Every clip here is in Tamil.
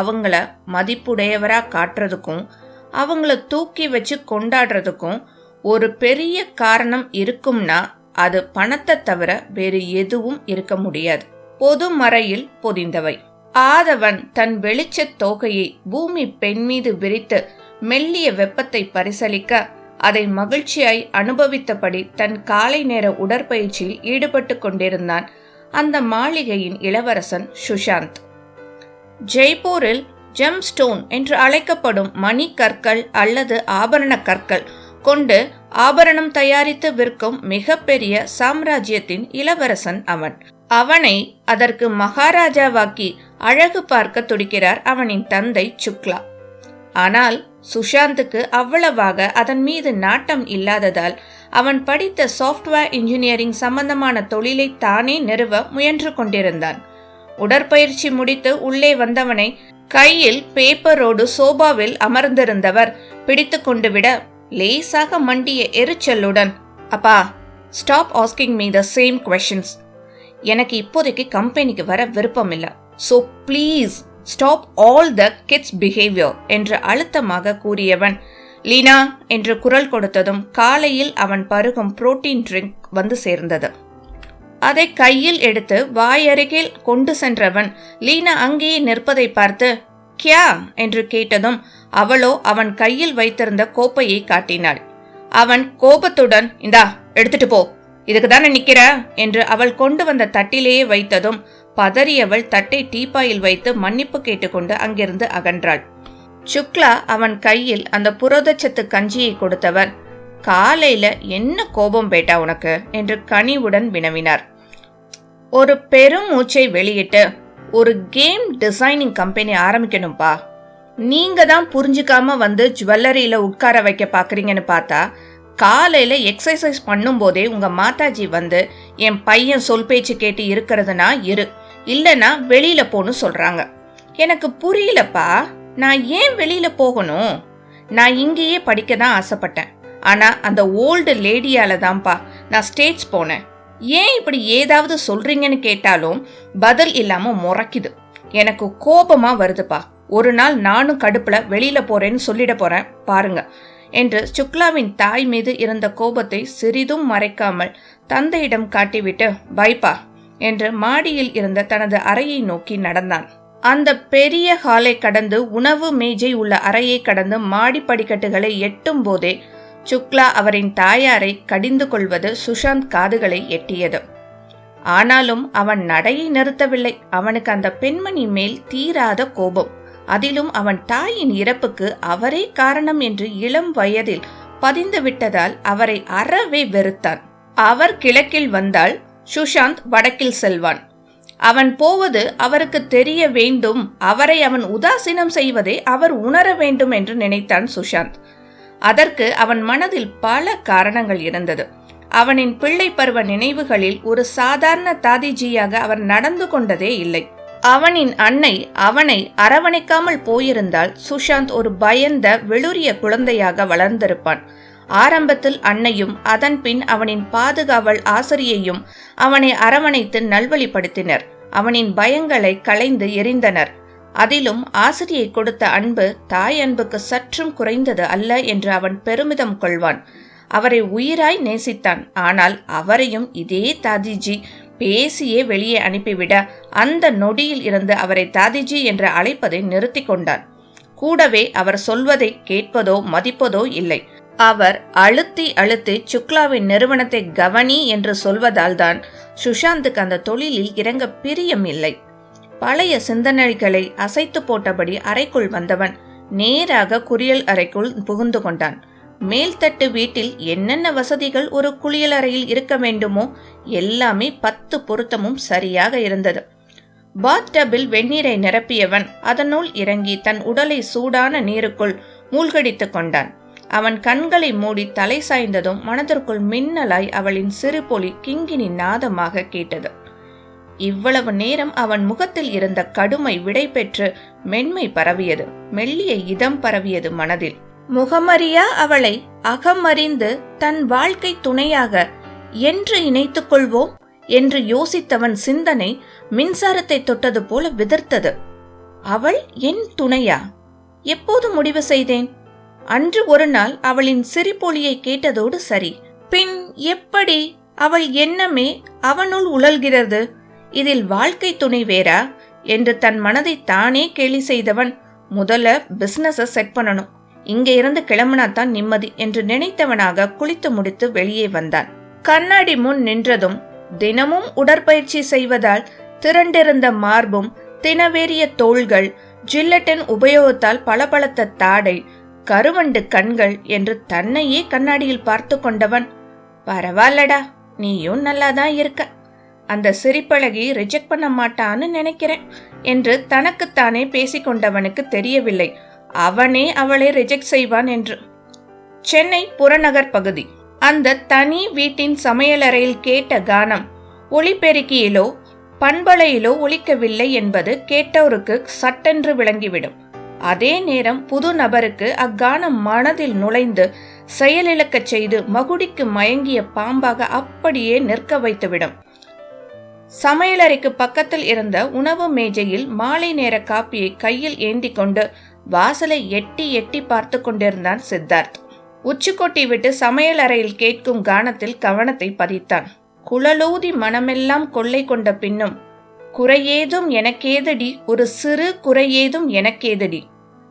அவங்கள மதிப்புடையவரா காட்டுறதுக்கும் அவங்கள தூக்கி வச்சு கொண்டாடுறதுக்கும் ஒரு பெரிய காரணம் இருக்கும்னா அது பணத்தை தவிர வேறு எதுவும் இருக்க முடியாது. பொது மறையில் பொதிந்தவை. ஆதவன் தன் வெளிச்சத் தோகையை பூமி பெண் மீது விரித்து மெல்லிய வெப்பத்தை பரிசலிக்க அதை மகிழ்ச்சியாய் அனுபவித்தபடி தன் காலை நேர உடற்பயிற்சியில் ஈடுபட்டு கொண்டிருந்தான் அந்த மாளிகையின் இளவரசன் சுஷாந்த். ஜெய்ப்பூரில் ஜெம் ஸ்டோன் என்று அழைக்கப்படும் மணி கற்கள் அல்லது ஆபரண கற்கள் கொண்டு ஆபரணம் தயாரித்து விற்கும் மிகப்பெரிய சாம்ராஜ்யத்தின் இளவரசன் அவன். அவனை அதற்கு மகாராஜாவாக்கி அழகு பார்க்க துடிக்கிறார் அவனின் தந்தை சுக்லா. ஆனால் சுஷாந்துக்கு அவ்வளவாக அதன் மீது நாட்டம் இல்லாததால் அவன் படித்த சாஃப்ட்வேர் இன்ஜினியரிங் சம்பந்தமான தொழிலை தானே நிறுவ முயன்று கொண்டிருந்தான். உடற்பயிற்சி முடித்து உள்ளே வந்தவனை கையில் பேப்பரோடு சோபாவில் அமர்ந்திருந்தவர் பிடித்து கொண்டு விட லேசாக மண்டிய எரிச்சலுடன் அப்பா stop asking me the same questions எனக்கு இப்போதைக்கு கம்பெனிக்கு வர விருப்பம் இல்லை so please stop all the kids behaviour என்று அழுத்தமாக கூறியவன். லீனா என்று குரல் கொடுத்ததும் காலையில் அவன் பருகும் புரோட்டீன் ட்ரிங்க் வந்து சேர்ந்தது. அதை கையில் எடுத்து வாயருகில் கொண்டு சென்றவன் லீனா அங்கேயே நிற்பதை பார்த்து கியா? என்று கேட்டதும் அவளோ அவன் கையில் வைத்திருந்த கோப்பையை காட்டினாள். அவன் கோபத்துடன் இந்தா எடுத்துட்டு போ. இதுக்கு தானே நிக்கிற? என்று அவள் கொண்டு வந்த தட்டிலேயே வைத்ததும் பதறியவள் தட்டை டீப்பாயில் வைத்து மன்னிப்பு கேட்டுக்கொண்டு அங்கிருந்து அகன்றாள். சுக்லா அவன் கையில் அந்த புரதச்சத்து கஞ்சியை கொடுத்தவர் காலையில என்ன கோபம் பேட்டா உனக்கு? என்று கனிவுடன் வினவினார். ஒரு பெரும் மூச்சை வெளியிட்டு ஒரு கேம் டிசைனிங் கம்பெனி ஆரம்பிக்கணும்பா. நீங்க தான் புரிஞ்சுக்காம வந்து ஜுவல்லரியில உட்கார வைக்க பாக்குறீங்கன்னு பார்த்தா காலையில எக்ஸசைஸ் பண்ணும்போதே உங்க மாதாஜி வந்து என் பையன் சொல் பேச்சு கேட்டு இருக்கிறதுனா இரு இல்லனா வெளியில போன்னு சொல்றாங்க. எனக்கு புரியலப்பா நான் ஏன் வெளியில போகணும்? நான் இங்கேயே படிக்க தான் ஆசைப்பட்டேன். ஆனால் அந்த ஓல்டு லேடியால தான்ப்பா நான் ஸ்டேஜ் போனேன். ஏன் இப்படி ஏதாவது சொல்றீங்கன்னு கேட்டாலும் பதில் இல்லாம முறைக்குது. எனக்கு கோபமா வருதுப்பா. ஒரு நாள் நானும் கடுப்புல வெளியில போறேன்னு சொல்லிட போறேன் பாருங்க என்று சுக்லாவின் தாய் மீது இருந்த கோபத்தை சிறிதும் மறைக்காமல் தந்தையிடம் காட்டிவிட்டு பைப்பா என்று மாடியில் இருந்த தனது அறையை நோக்கி நடந்தான். அந்த பெரிய ஹாலை கடந்து உணவு மேஜை உள்ள அறையை கடந்து மாடி படிக்கட்டுகளை எட்டும் போதே சுக்லா அவரின் தாயாரை கடிந்து கொள்வது சுஷாந்த் காதுகளை எட்டியது. ஆனாலும் அவன் நடையை நிறுத்தவில்லை. அவனுக்கு அந்த பெண்மணி மேல் தீராத கோபம். அதிலும் அவன் தாயின் இறப்புக்கு அவரே காரணம் என்று இளம் வயதில் பதிந்து விட்டதால் அவரை அறவே வெறுத்தான். அவர் கிழக்கில் வந்தால் சுஷாந்த் வடக்கில் செல்வான். அவன் போவது அவருக்கு தெரிய வேண்டும். அவரை அவன் உதாசீனம் செய்வதை அவர் உணர வேண்டும் என்று நினைத்தான் சுஷாந்த். அதற்கு அவன் மனதில் பல காரணங்கள் இருந்தது. அவனின் பிள்ளை பருவ நினைவுகளில் ஒரு சாதாரண தாதிஜியாக அவர் நடந்து கொண்டதே இல்லை. அவனின் அன்னை அவனை அரவணைக்காமல் போயிருந்தால் சுஷாந்த் ஒரு பயந்த வெளுரிய குழந்தையாக வளர்ந்திருப்பான். ஆரம்பத்தில் அன்னையும் அதன் பின் அவனின் பாதுகாவல் ஆசிரியையும் அவனை அரவணைத்து நல்வழிப்படுத்தினர். அவனின் பயங்களை களைந்து எரிந்தனர். அதிலும் ஆசிரியை கொடுத்த அன்பு தாய் அன்புக்கு சற்றும் குறைந்தது அல்ல என்று அவன் பெருமிதம் கொள்வான். அவரை உயிராய் நேசித்தான். ஆனால் அவரையும் இதே தாதிஜி பேசியே வெளியே அனுப்பிவிட அந்த நொடியில் இருந்து அவரை தாதிஜி என்று அழைப்பதை நிறுத்தி கொண்டான். கூடவே அவர் சொல்வதை கேட்பதோ மதிப்பதோ இல்லை. அவர் அழுத்தி அழுத்தி சுக்லாவின் நிறுவனத்தை கவனி என்று சொல்வதால் தான் சுஷாந்துக்கு அந்த தொழிலில் இறங்க பிரியம் இல்லை. பழைய சிந்தனைகளை அசைத்து போட்டபடி அறைக்குள் வந்தவன் நேராக குரியல் அறைக்குள் புகுந்து கொண்டான். மேல்தட்டு வீட்டில் என்னென்ன வசதிகள் ஒரு குளியல் அறையில் இருக்க வேண்டுமோ எல்லாமே பத்து பொருத்தமும் சரியாக இருந்தது. பாத்டபில் வெந்நீரை நிரப்பியவன் அதனுள் இறங்கி தன் உடலை சூடான நீருக்குள் மூழ்கடித்துக் கொண்டான். அவன் கண்களை மூடி தலை சாய்ந்ததும் மனதிற்குள் மின்னலாய் அவளின் சிறுபொலி கிங்கினி நாதமாக கேட்டது. இவ்வளவு நேரம் அவன் முகத்தில் இருந்த கடுமை விடை பெற்று மென்மை பரவியது மெல்லிய இதம் பரவியது மனதில். முகமறியா அவளை அகமறிந்து தன் வாழ்க்கை துணையாக என்று இணைத்துக் கொள்வோம் என்று யோசித்தவன் சிந்தனை மின்சாரத்தை தொட்டது போல விதிர்த்தது. அவள் என் துணையா? எப்போது முடிவு செய்தேன்? அன்று ஒரு நாள் அவளின் சிரிப்பொலியை கேட்டதோடு சரி. பின் எப்படி அவள் எண்ணமே அவனுள் உழல்கிறது இதில் வாழ்க்கை துணை வேறா? என்று தன் மனதை தானே கேலி செய்தவன் முதல்ல பிஸ்னஸை செட் பண்ணணும். இங்கே இருந்து கிளம்பினா தான் நிம்மதி என்று நினைத்தவனாக குளித்து முடித்து வெளியே வந்தான். கண்ணாடி முன் நின்றதும் தினமும் உடற்பயிற்சி செய்வதால் திரண்டிருந்த மார்பும் தினவேறிய தோள்கள் ஜில்லட்டின் உபயோகத்தால் பளபளத்த தாடை கருவண்டு கண்கள் என்று தன்னையே கண்ணாடியில் பார்த்து கொண்டவன் பரவாயில்லடா நீயும் நல்லாதான் இருக்க. அந்த சிரிப்பழகி ரிஜெக்ட் பண்ண மாட்டான்னு நினைக்கிறேன் என்று தனக்குத்தானே பேசிக்கொண்டவனுக்கு தெரியவில்லை. அவனே அவளை ரிஜெக்ட் செய்வான் என்று. சென்னை புறநகர் பகுதி. அந்த தனி வீட்டின் சமையலறையில் கேட்ட கானம் ஒளிபெருக்கியிலோ பண்பலையிலோ ஒலிக்கவில்லை என்பது கேட்டோருக்கு சட்டென்று விளங்கிவிடும். அதே நேரம் புது நபருக்கு அக்கானம் மனதில் நுழைந்து செயலிழக்கச் செய்து மகுடிக்கு மயங்கிய பாம்பாக அப்படியே நிற்க வைத்துவிடும். சமையலறைக்கு பக்கத்தில் இருந்த உணவு மேஜையில் மாலை நேர காப்பியை கையில் ஏந்தி கொண்டு வாசலை எட்டி எட்டி பார்த்து கொண்டிருந்தான் சித்தார்த். உச்சிக்கொட்டி விட்டு சமையல் அறையில் கேட்கும் கானத்தில் கவனத்தை பதித்தான். குழலூதி மனமெல்லாம் கொள்ளை கொண்ட பின்னும் குறையேதும் எனக்கேதடி ஒரு சிறு குறையேதும் எனக்கேதடி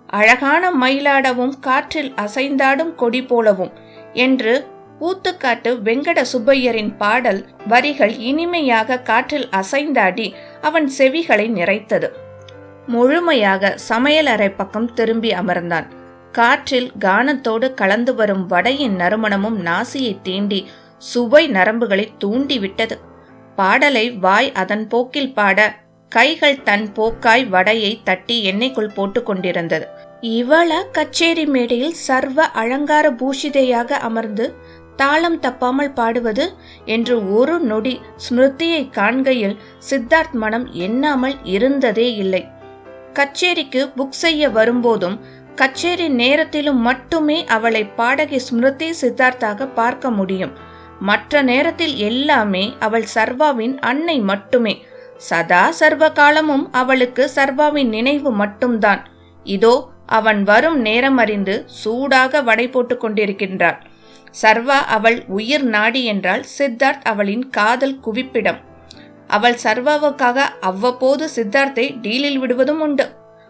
அழகான மயிலாடவும் காற்றில் அசைந்தாடும் கொடி போலவும் என்று ஊத்துக்காட்டு வெங்கட சுப்பையரின் பாடல் வரிகள் இனிமையாக காற்றில் அசைந்தாடி அவன் செவிகளை நிறைத்தது. முழுமையாக சமையலறை பக்கம் திரும்பி அமர்ந்தான். காற்றில் கானத்தோடு கலந்து வரும் வடையின் நறுமணமும் நாசியை தீண்டி சுவை நரம்புகளை தூண்டிவிட்டது. பாடலை வாய் அதன் போக்கில் பாட கைகள் தன் போக்காய் வடையை தட்டி எண்ணெய்க்குள் போட்டு கொண்டிருந்தது. இவள கச்சேரி மேடையில் சர்வ அலங்கார பூஷிதையாக அமர்ந்து தாளம் தப்பாமல் பாடுவது என்று ஒரு நொடி ஸ்மிருதியை காண்கையில் சித்தார்த் மனம் எண்ணாமல் இருந்ததே இல்லை. கச்சேரிக்கு புக் செய்ய வரும்போதும் கச்சேரி நேரத்திலும் மட்டுமே அவளை பாடகி ஸ்மிருதி சித்தார்த்தாக பார்க்க முடியும். மற்ற நேரத்தில் எல்லாமே அவள் சர்வாவின் அன்னை மட்டுமே. சதா சர்வ காலமும் அவளுக்கு சர்வாவின் நினைவு மட்டும்தான். இதோ அவன் வரும் நேரம் அறிந்து சூடாக வடை போட்டுக் கொண்டிருக்கின்றாள். சர்வா அவள் உயிர் நாடி என்றால் சித்தார்த் அவளின் காதல் குவிப்பிடம். அவள் சர்வாவுக்காக அவ்வப்போது சித்தார்த்தை டீலில் விடுவதும் உண்டு.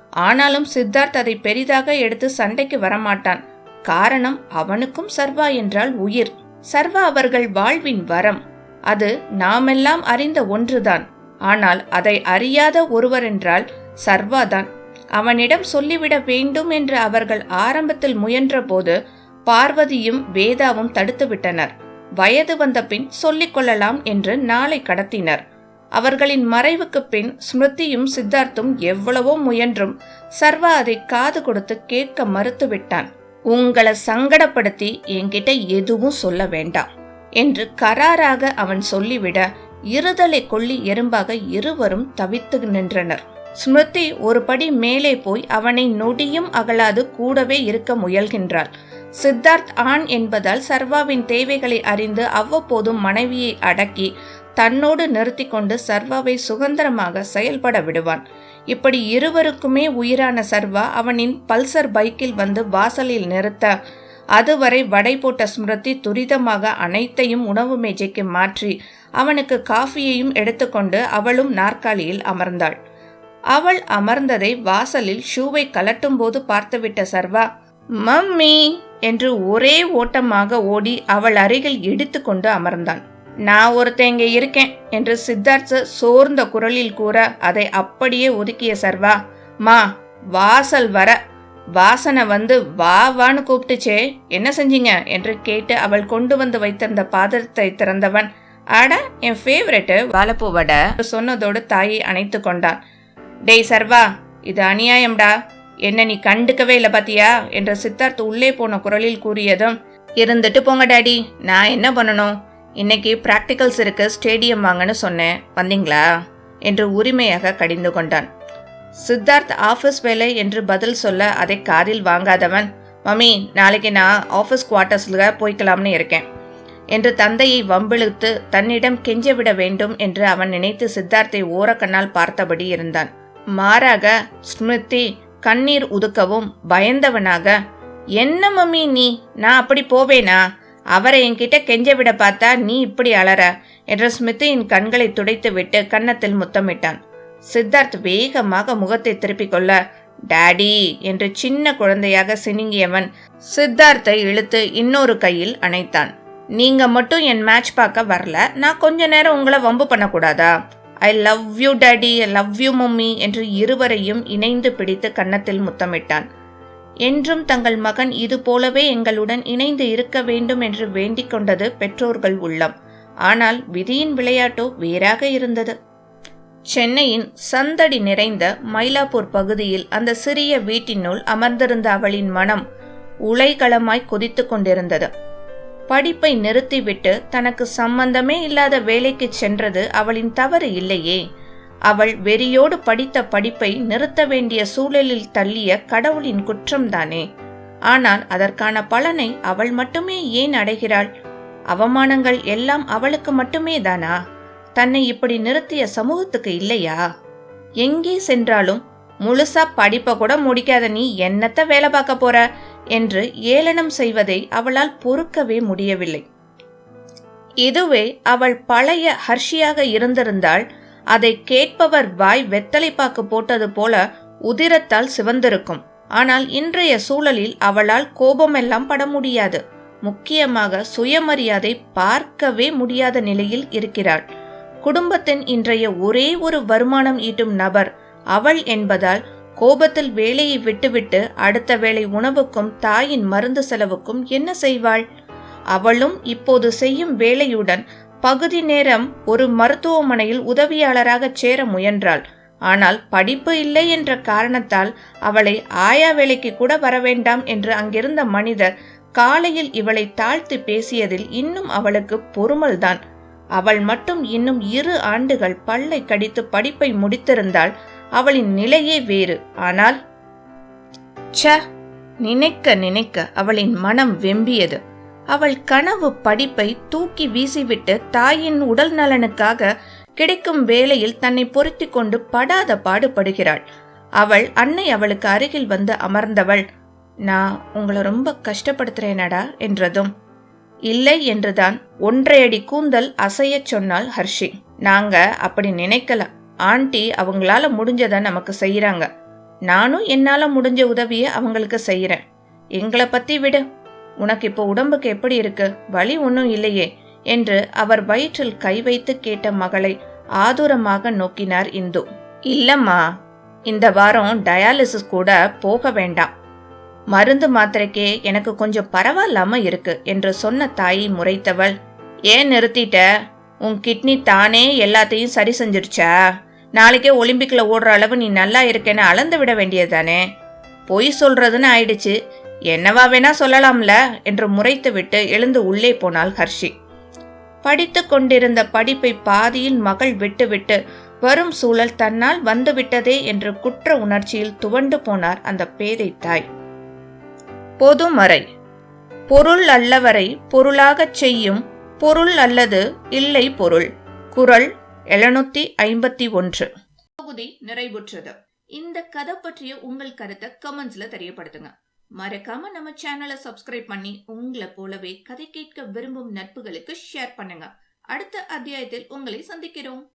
ஆனாலும் சித்தார்த் அதை பெரிதாக எடுத்து சண்டைக்கு வரமாட்டான். காரணம் அவனுக்கும் சர்வா என்றால் உயிர். சர்வா அவர்கள் வாழ்வின் வரம். அது நாமெல்லாம் அறிந்த ஒன்றுதான். ஆனால் அதை அறியாத ஒருவர் என்றால் சர்வாதான். அவனிடம் சொல்லிவிட வேண்டும் என்று அவர்கள் ஆரம்பத்தில் முயன்றபோது பார்வதியும் வேதாவும் தடுத்துவிட்டனர் வயது வந்த பின் சொல்லிக் கொள்ளலாம் என்று நாளை கடத்தினர். அவர்களின் மறைவுக்கு பின் ஸ்மிருதியும் சித்தார்த்தும் எவ்வளவோ முயன்றும் சர்வா அதை காது கொடுத்து கேட்க மறுத்துவிட்டான் உங்களை சங்கடப்படுத்தி என்கிட்ட எதுவும் சொல்ல வேண்டாம் என்று கராராக அவன் சொல்லிவிட இருதலை கொள்ளி எறும்பாக இருவரும் தவித்து நின்றனர். ஸ்மிருதி ஒரு படி மேலே போய் அவனை நொடியும் அகலாது கூடவே இருக்க முயல்கின்றாள். சித்தார்த் ஆண் என்பதால் சர்வாவின் தேவைகளை அறிந்து அவ்வப்போதும் மனைவியை அடக்கி தன்னோடு நிறுத்தி கொண்டு சர்வாவை சுதந்திரமாக செயல்பட விடுவான். இப்படி இருவருக்குமே உயிரான சர்வா அவனின் பல்சர் பைக்கில் வந்து வாசலில் நிறுத்த அதுவரை வடை போட்ட ஸ்மிருதி துரிதமாக அனைத்தையும் உணவு மேஜைக்கு மாற்றி அவனுக்கு காஃபியையும் எடுத்துக்கொண்டு அவளும் நாற்காலியில் அமர்ந்தாள். அவள் அமர்ந்ததை வாசலில் ஷூவை கலட்டும் போது பார்த்துவிட்ட சர்வா மம்மி! என்று ஒரே ஓட்டமாக ஓடி அவள் அருகில் இடித்துக்கொண்டு அமர்ந்தான். நான் ஒருத்தன் இங்கே இருக்கேன் என்று சித்தார்த்த சோர்ந்த குரலில் கூற அதை அப்படியே ஒதுக்கிய சர்வா மா வாசல் வர வாசனை வந்து வா வான்னு கூப்பிட்டுச்சே என்ன செஞ்சீங்க? என்று கேட்டு அவள் கொண்டு வந்து வைத்திருந்த பாதத்தை திறந்தவன் அட என் ஃபேவரெட்டு வாழைப்பூ வடை சொன்னதோடு தாயை அணைத்து கொண்டான். டேய் சர்வா இது அநியாயம்டா. என்ன நீ கண்டுக்கவே இல்லை பாத்தியா? என்ற சித்தார்த் உள்ளே போன குரலில் கூறியதும் இருந்துட்டு போங்க டாடி. நான் என்ன பண்ணணும்? இன்னைக்கு பிராக்டிகல்ஸ் இருக்கு. ஸ்டேடியம் வாங்கன்னு சொன்னேன். வந்தீங்களா? என்று உரிமையாக கடிந்து கொண்டான். சித்தார்த் ஆஃபீஸ் வேலை என்று பதில் சொல்ல அதை காதில் வாங்காதவன் மம்மி நாளைக்கு நான் ஆஃபீஸ் குவார்ட்டர்ஸில் போய்க்கலாம்னு இருக்கேன் என்று தந்தையை வம்பிழுத்து தன்னிடம் கெஞ்சவிட வேண்டும் என்று அவன் நினைத்து சித்தார்த்தை ஓரக்கண்ணால் பார்த்தபடி இருந்தான். மாறாக ஸ்மிருதி கண்ணீர் உதுக்கவும் பயந்தவனாக என்ன மம்மி நீ? நான் அப்படி போவேனா? அவரை என்கிட்ட கெஞ்ச விட பார்த்தா நீ இப்படி அலற? என்ற ஸ்மிருதியின் கண்களை துடைத்து விட்டு கன்னத்தில் முத்தமிட்டான். சித்தார்த் வேகமாக முகத்தை திருப்பிக் கொள்ள டாடி என்று சின்ன குழந்தையாக சினிங்கியவன் சித்தார்த்தை இழுத்து இன்னொரு கையில் அணைத்தான். நீங்க மட்டும் என் மேட்ச் பார்க்க வரல. நான் கொஞ்ச நேரம் உங்களை வம்பு பண்ணக்கூடாதா? I love you daddy I love you mummy என்று இருவரையும் இணைந்து பிடித்து கன்னத்தில் முத்தமிட்டான். என்றும் தங்கள் மகன் இது போலவே எங்களுடன் இணைந்து இருக்க வேண்டும் என்று வேண்டிக் கொண்டது பெற்றோர்கள் உள்ளம். ஆனால் விதியின் விளையாட்டோ வேறாக இருந்தது. சென்னையின் சந்தடி நிறைந்த மயிலாப்பூர் பகுதியில் அந்த சிறிய வீட்டினுள் அமர்ந்திருந்த அவளின் மனம் உலைகளமாய் கொதித்துக் கொண்டிருந்தது. படிப்பை நிறுத்திவிட்டு தனக்கு சம்பந்தமே இல்லாத வேலைக்கு சென்றது அவளின் தவறு இல்லையே. அவள் வெறியோடு படித்த படிப்பை நிறுத்த வேண்டிய சூழலில் தள்ளிய கடவுளின் குற்றம்தானே. ஆனால் அதற்கான பலனை அவள் மட்டுமே ஏன் அடைகிறாள்? அவமானங்கள் எல்லாம் அவளுக்கு மட்டுமே தானா தன்னை இப்படி நிறுத்திய சமூகத்துக்கு இல்லையா? எங்கே சென்றாலும் முழுசா படிப்பை கூட முடிக்காத நீ என்னத்த வேலை பார்க்க போற? என்று ஏளனம் செய்வதை அவளால் பொறுக்கவே முடியவில்லை. இதுவே அவள் பழைய ஹர்ஷியாக இருந்திருந்தால் அதை கேட்பவர் வாய் வெத்தலைப்பாக்கு போட்டது போல உதிரத்தால் சிவந்திருக்கும். ஆனால் இன்றைய சூழலில் அவளால் கோபமெல்லாம் பட முடியாது. முக்கியமாக சுயமரியாதை பார்க்கவே முடியாத நிலையில் இருக்கிறாள். குடும்பத்தின் இன்றைய ஒரே ஒரு வருமானம் ஈட்டும் நபர் அவள் என்பதால் கோபத்தில் வேலையை விட்டுவிட்டு அடுத்த வேளை உணவுக்கும் தாயின் மருந்து செலவுக்கும் என்ன செய்வாள்? அவளும் இப்போது செய்யும் வேலையுடன் பகுதி நேரம் ஒரு மருத்துவமனையில் உதவியாளராக சேர முயன்றாள். ஆனால் படிப்பு இல்லை என்ற காரணத்தால் அவளை ஆயா வேலைக்கு கூட வரவேண்டாம் என்று அங்கிருந்த மனிதர் காலையில் இவளை தாழ்த்தி பேசியதில் இன்னும் அவளுக்கு பொறுமல்தான். அவள் மட்டும் இன்னும் இரு ஆண்டுகள் பல்லை கடித்து படிப்பை முடித்திருந்தால் அவளின் நிலையே வேறு. ஆனால் ச்ச நினைக்க நினைக்க அவளின் மனம் வெம்பியது. அவள் கனவு படிப்பை தூக்கி வீசிவிட்டு தாயின் உடல் நலனுக்காக கிடைக்கும் வேளையில் தன்னை பொருத்தி கொண்டு படாத பாடுபடுகிறாள். அவள் அன்னை அவளுக்கு அருகில் வந்து அமர்ந்தவள். நான் உங்களை ரொம்ப கஷ்டப்படுத்துறேனடா என்றதும். இல்லை என்றுதான் ஒன்றையடி கூந்தல் அசையச் சொன்னாள் ஹர்ஷி. நாங்க அப்படி நினைக்கல. ஆண்டி அவங்களால முடிஞ்சதை நமக்கு செய்யறாங்க நானும் என்னால முடிஞ்ச உதவியை அவங்களுக்கு செய்யறேன் எங்களை பத்தி விடு. உனக்கு இப்போ உடம்புக்கு எப்படி இருக்கு? வலி ஒன்றும் இல்லையே என்று அவர் வயிற்றில் கை வைத்து கேட்ட மகளை ஆதுரமாக நோக்கினார் இந்து. இல்லம்மா இந்த வாரம் டயாலிசிஸ் கூட போக வேண்டாம். மருந்து மாத்திரைக்கே எனக்கு கொஞ்சம் பரவாயில்லாம இருக்கு என்று சொன்ன தாயை முறைத்தவள் ஏன் நிறுத்திட்ட? உன் கிட்னி தானே எல்லாத்தையும் சரி செஞ்சிருச்சா நாளைக்கே ஒலிம்பிக்கில் ஓடுற அளவு நீ நல்லா இருக்கேன்னு அளந்து விட வேண்டியதானே பொய் சொல்றதுன்னு ஆயிடுச்சு. என்னவா வேணா சொல்லலாம்ல? என்று முறைத்துவிட்டு எழுந்து உள்ளே போனாள் ஹர்ஷி. படித்து கொண்டிருந்த படிப்பை பாதியில் மகள் விட்டுவிட்டு வரும் சூழல் தன்னால் வந்துவிட்டதே என்று குற்ற உணர்ச்சியில் துவண்டு போனார் அந்த பேதை தாய். பொதுமறை. பொருள் அல்லவரை பொருளாகச் செய்யும் பொருள் அல்லது இல்லை பொருள். குரல் எழுநூத்தி ஐம்பத்தி ஒன்று. தொகுதி நிறைவுற்றது. இந்த கதை பற்றிய உங்கள் கருத்தை கமெண்ட்ஸ்ல தெரியப்படுத்துங்க. மறக்காம நம்ம சேனலை சப்ஸ்கிரைப் பண்ணி உங்களை போலவே கதை கேட்க விரும்பும் நட்புகளுக்கு ஷேர் பண்ணுங்க. அடுத்த அத்தியாயத்தில் உங்களை சந்திக்கிறோம்.